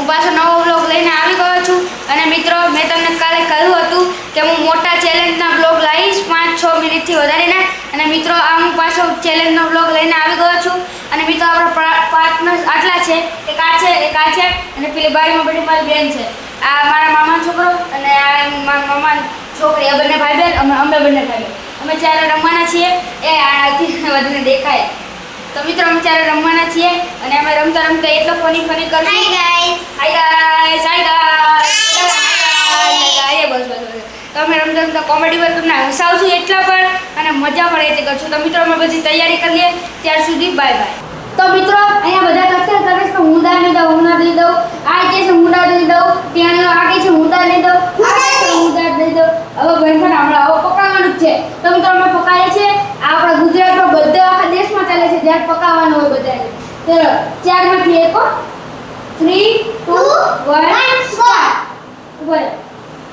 હું પાછો નવો બ્લોગ લઈને આવી ગયો છું. અને મિત્રો, મેં તમને કાલે કહ્યું હતું કે હું મોટા ચેલેન્જના બ્લોગ લાવીશ પાંચ છ મિનિટથી વધારીને. અને મિત્રો, આ હું પાછો ચેલેન્જનો બ્લોગ લઈને આવી ગયો છું. અને મિત્રો, આપણા પાર્ટનર્સ આટલા છે. એક આ છે, એક આ છે, અને પેલી બારીમાં બધી મારી બેન છે. આ મારા મામાનો છોકરો અને આ મારા મામાની છોકરી. આ બંને ભાઈ બહેન અમે અમે બંને ભાઈ બહેન અમે ચારે રમવાના છીએ. એ આથી વધારે દેખાય. તો મિત્રો અમે ત્યારે રમવાના છીએ અને અમે રમતા રમતા એટલો ફની ફની કરશું. Hi guys hi guys hi guys બસ બસ બસ. તો અમે રમતા રમતા કોમેડી પર તમને હસાવશું એટલા પણ અને મજા પણ એટલી કરશું. તો મિત્રો અમે બધી તૈયારી કરી લઈએ. ત્યાર સુધી બાય બાય તો મિત્રો અહીંયા બધા કચર કરે છે હું દાળ નહીં દઉં હું ના દઈ દઉં આ કે છે હું ના દઈ દઉં ત્યાં આ કે છે હું દાળ નહીં દઉં આ કે છે હું દાળ દઈ દઉં હવે બહેનપણ હમણાં હવે પકડવાનું જ છે. તો મિત્રો અમે પકાવીએ છીએ આ આપણા ગુજરાતમાં બધા આખા દેશમાં ચાલે પકાવવાનું હોય બધાને ચલો ચારમાંથી એક થ્રી ટુ વન સ્ટાર્ટ બોલ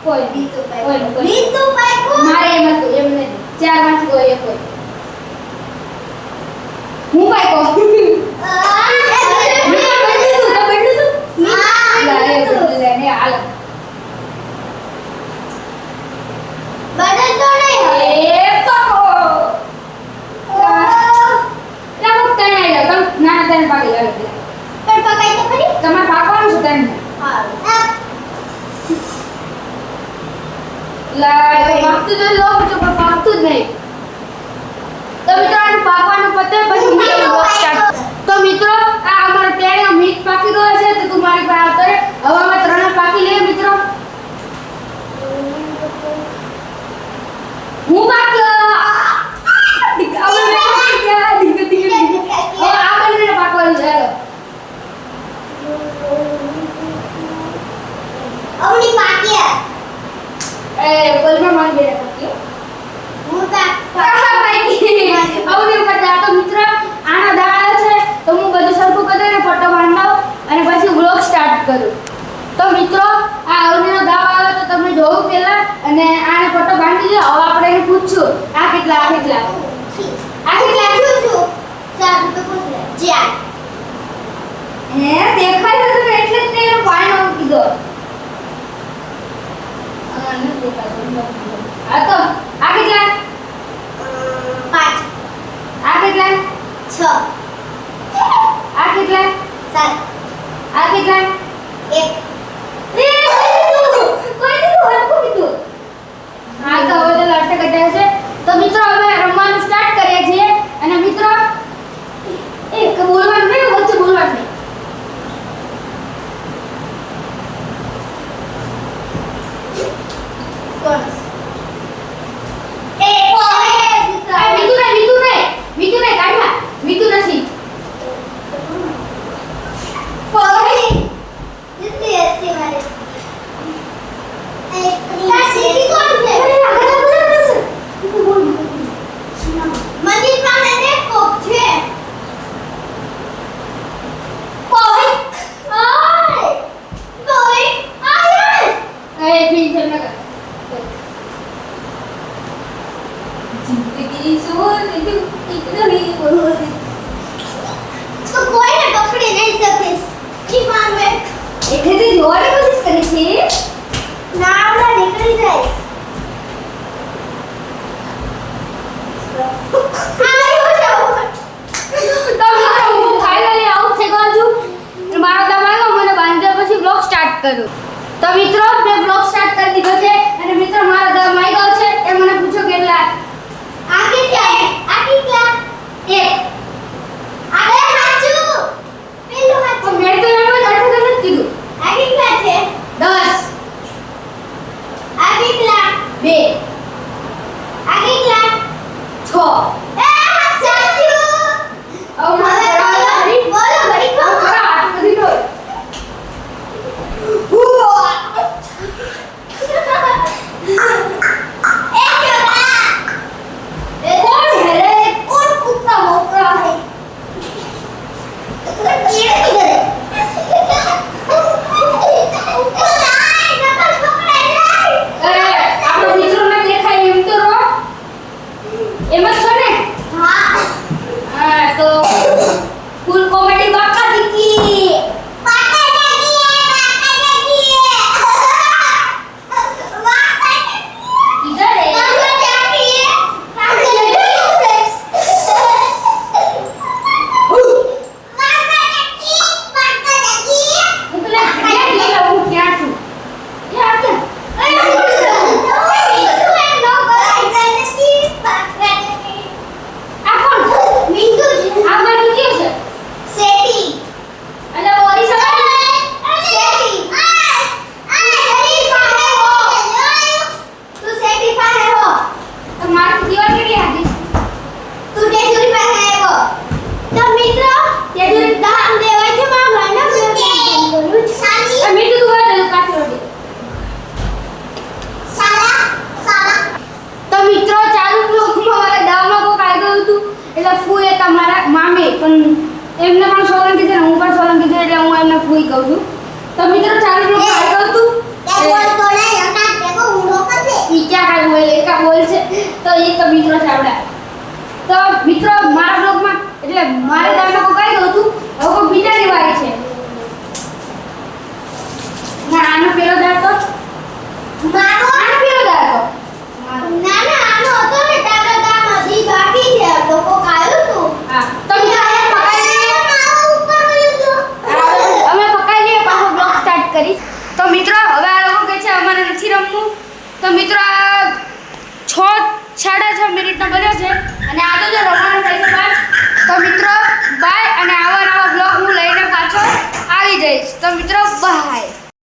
કોઈ કોઈ કોઈ baikku. મારે એમ હતું એમ નહીં. ચારમાંથી કોઈ એક હોય. હું કાંઈ કહું મેં બદલી તું તો બદલી તું લા, એ બદલી લે, ને હાલ. એ પકો. લા, હું તને આઈ જાઉં. તમ- ના, ના, તને પાકી જાઉં એટલે. તમારે પાકવાનું છે તને. લા, એ તો પાકતું તો જો, પણ પણ પાકતું જ નહીં. તો મિત્રો આનું પાકવાનું પતે પછી હું તમને vlog start કરું. તો મિત્રો આ અમારો ટેણો મીઠ પાકી ગયો છે તો તું મારી પાસે આવતો રહે. હવે અમે ત્રણે પાકી લઈએ મિત્રો હું પાક્યો હવે મેં પાકી ગયા. ડીંગ, ડીંગ, ડીંગ. હવે આ બંનેને પાકવાનું છે હાલો. એ જાતો મિત્ર આ અવનીનો આવ્યો તો તમે જોવું પહેલા અને આને ફોટો બાંધી દો. હવે આપણે એને પૂછશું આ કેટલા આ કેટલા આ કેટલા હે દેખાય તો એટલે જ તે પાણી નો કીધો આ તો આ કેટલા? આ કેટલા? આ કેટલા? આ કેટલા? એ કીધું કોઈ કીધું હરખું કીધું હા તો હવે તો લડતે કટ્યા છે તો મિત્રો હવે રમવાનું સ્ટાર્ટ કરીએ છીએ અને મિત્રો એ કે બોલવાનું નહીં વચ્ચે બોલવાનું નહીં આ મીતુ નહીં મીતુ નહીં મીતુ નહીં કાઢવા મીતુ નથી મંદિર પાસે એક કોક છે કોઈ ઓય કોઈ આય એ પીન છે નકા જિંદગી સોન ઇતની બોલી તો કોઈને પકડી નહીં મારવે એટલે તે મિત્રો, મેં બ્લોગ સ્ટાર્ટ કરી દીધો છે અને મિત્રો, મારા દમ આવી ગયો છે એ મને પૂછો કેટલા આ કેટલા આ કેટલા એક માંગે પણ એમને પણ સોલંકી છે ને હું પણ સોલંકી છે એટલે હું એમને ફૂઈ કહું છું તો મિત્રો ચાલુ નું કાલ હતું ઈ ક્યાં કાંઈ બોલે એકા બોલ છે તો એક મિત્રો ચાવડા તો મિત્રો છ સાડા છ મિનિટનો બન્યો છે અને આ તો જો રમવાનું થાય છે તો મિત્રો બાય અને આવા નવા બ્લોગ હું લઈને પાછો આવી જઈશ. તો મિત્રો બાય